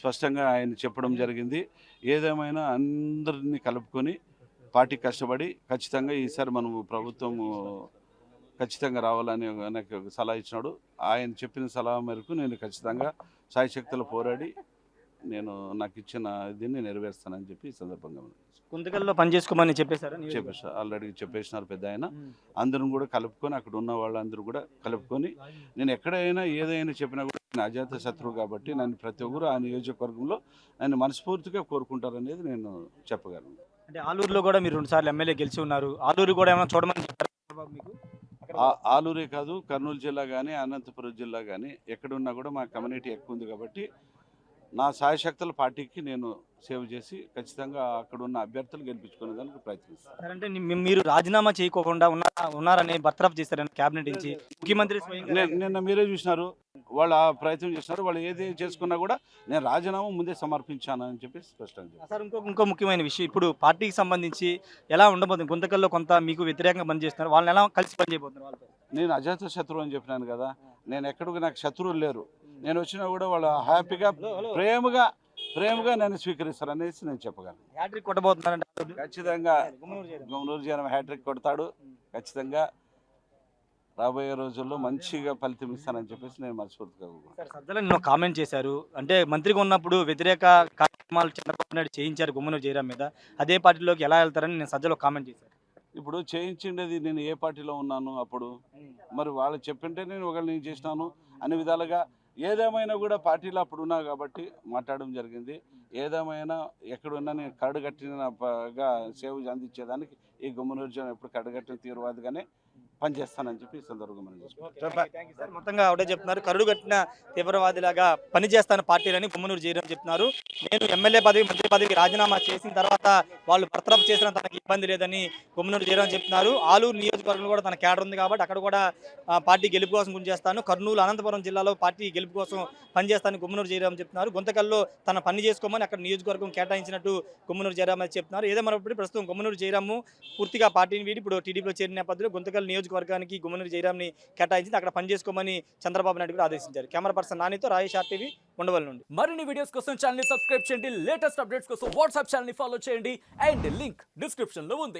స్పష్టంగా ఆయన చెప్పడం జరిగింది. ఏదేమైనా అందరినీ కలుపుకొని పార్టీ కష్టపడి ఖచ్చితంగా ఈసారి మనం ప్రభుత్వం ఖచ్చితంగా రావాలని నాకు ఒక సలహా ఇచ్చినాడు. ఆయన చెప్పిన సలహా మేరకు నేను ఖచ్చితంగా సాయశక్తులు పోరాడి నేను నాకు ఇచ్చిన దీన్ని నెరవేరుస్తానని చెప్పి ఈ సందర్భంగా గుంతకల్లో పని చేసుకోమని చెప్పేశారా చెప్పేసి ఆల్రెడీ చెప్పేసినారు పెద్ద ఆయన. అందరం కూడా కలుపుకొని అక్కడ ఉన్న వాళ్ళందరూ కూడా కలుపుకొని నేను ఎక్కడైనా ఏదైనా చెప్పినా కూడా నేను అజాత శత్రువు కాబట్టి నన్ను ప్రతి ఒక్కరు ఆ నియోజకవర్గంలో నన్ను మనస్ఫూర్తిగా కోరుకుంటారనేది నేను చెప్పగలను. అంటే ఆలూరులో కూడా మీరు రెండు సార్లు ఎమ్మెల్యే గెలిచి ఉన్నారు. ఆలూరు కూడా ఏమైనా చూడమని చెప్పారా మీకు? ఆలూరే కాదు కర్నూలు జిల్లా కానీ అనంతపురం జిల్లా కానీ ఎక్కడున్నా కూడా మా కమ్యూనిటీ ఎక్కువ ఉంది కాబట్టి నా సాయశక్తుల పార్టీకి నేను సేవ్ చేసి ఖచ్చితంగా అక్కడ ఉన్న అభ్యర్థులు గెలిపించుకునే దానికి ప్రయత్నిస్తాను అంటే మీరు రాజీనామా చేయకోకుండా ఉన్నారా ఉన్నారని బర్తరఫ్ చేశారని క్యాబినెట్ నుంచి. ముఖ్యమంత్రి నిన్న మీరే చూసినారు. వాళ్ళు ఆ ప్రయత్నం చేసినారు వాళ్ళు ఏది చేసుకున్నా కూడా నేను రాజీనామా ముందే సమర్పించాను అని చెప్పి స్పష్టంగా చెప్పాను. సార్ ఇంకో ఇంకో ముఖ్యమైన విషయం. ఇప్పుడు పార్టీకి సంబంధించి ఎలా ఉండబోతుంది? గుంతకల్లో కొంత మీకు వ్యతిరేకంగా పనిచేస్తున్నారు. వాళ్ళని ఎలా కలిసి పనిచేయబోతున్నారు వాళ్ళతో? నేను అజాత శత్రువు అని చెప్పినాను కదా. నేను ఎక్కడికి నాకు శత్రువులు లేరు. నేను వచ్చినా కూడా వాళ్ళు హ్యాపీగా ప్రేమగా ప్రేమగా నన్ను స్వీకరిస్తారు అనేసి నేను చెప్పగలను. హ్యాట్రిక్ కొట్టబోతున్నారంటే. ఖచ్చితంగా. గమనూరు జనం హ్యాట్రిక్ కొడతాడు. ఖచ్చితంగా రాబోయే రోజుల్లో మంచిగా ఫలితం ఇస్తానని చెప్పేసి నేను మనస్ఫూర్తిగా సజ్జల నిన్న కామెంట్ చేశారు. అంటే మంత్రిగా ఉన్నప్పుడు వ్యతిరేక కార్యక్రమాలు చంద్రబాబు నాయుడు చేయించారు గుమ్మనూరు జయరాం మీద. అదే పార్టీలోకి ఎలా వెళ్తారని నేను సజ్జలో కామెంట్ చేశారు. ఇప్పుడు చేయించిండేది నేను ఏ పార్టీలో ఉన్నాను అప్పుడు? మరి వాళ్ళు చెప్పింటే నేను ఒకళ్ళు నేను చేసినాను అన్ని విధాలుగా. ఏదేమైనా కూడా పార్టీలో అప్పుడు ఉన్నా కాబట్టి మాట్లాడడం జరిగింది. ఏదేమైనా ఎక్కడున్నా నేను కరడుగట్టినగా సేవ అందించేదానికి ఈ గుమ్మనూరు జనం ఎప్పుడు కరడుగట్టిన కానీ పనిచేస్తానని చెప్పి సందర్భంగా మనం మొత్తంగా ఒకటే చెప్తున్నారు కరుడు కట్టిన తీవ్రవాదిలాగా పనిచేస్తాను పార్టీలని గుమ్మనూరు చేయడం చెప్తున్నారు. నేను ఎమ్మెల్యే పదవి మంత్రి పదవి రాజీనామా చేసిన తర్వాత వాళ్ళు భర్తరపు చేసిన తనకి ఇబ్బంది లేదని గుమ్మనూరు చేయడం చెప్తున్నారు. ఆలూరు నియోజకవర్గంలో కూడా తన కేడర్ ఉంది కాబట్టి అక్కడ కూడా పార్టీ గెలుపు కోసం చేస్తాను. కర్నూలు అనంతపురం జిల్లాలో పార్టీ గెలుపు కోసం పనిచేస్తాను గుమ్మనూరు చేయడం చెప్తున్నారు. గుంతకల్లో తన పని చేసుకోమని అక్కడ నియోజకవర్గం కేటాయించినట్టు గుమ్మనూరు జయరాం అయితే చెప్తున్నారు. ఏదేమైనప్పుడు ప్రస్తుతం గుమ్మనూరు జయరాము పూర్తిగా పార్టీని వీడి ఇప్పుడు టీడీపీలో చేరిన నేపథ్యంలో గుంతకల్ నియోజకవర్గానికి గుమ్మనూరు జయరాంని కేటాయించింది. అక్కడ పనిచేసుకోమని చంద్రబాబు నాయుడు కూడా ఆదేశించారు. కెమెరా పర్సన్ నానితో రాయేష్ ఆర్టీవీ ఉండవల్ నుండి. మరిన్ని వీడియోస్ కోసం ఛానల్ని సబ్స్క్రైబ్ చేయండి. లేటెస్ట్ అప్డేట్స్ కోసం వాట్సాప్ ఛానల్ ఫాలో చేయండి. అండ్ లింక్ డిస్క్రిప్షన్లో ఉంది.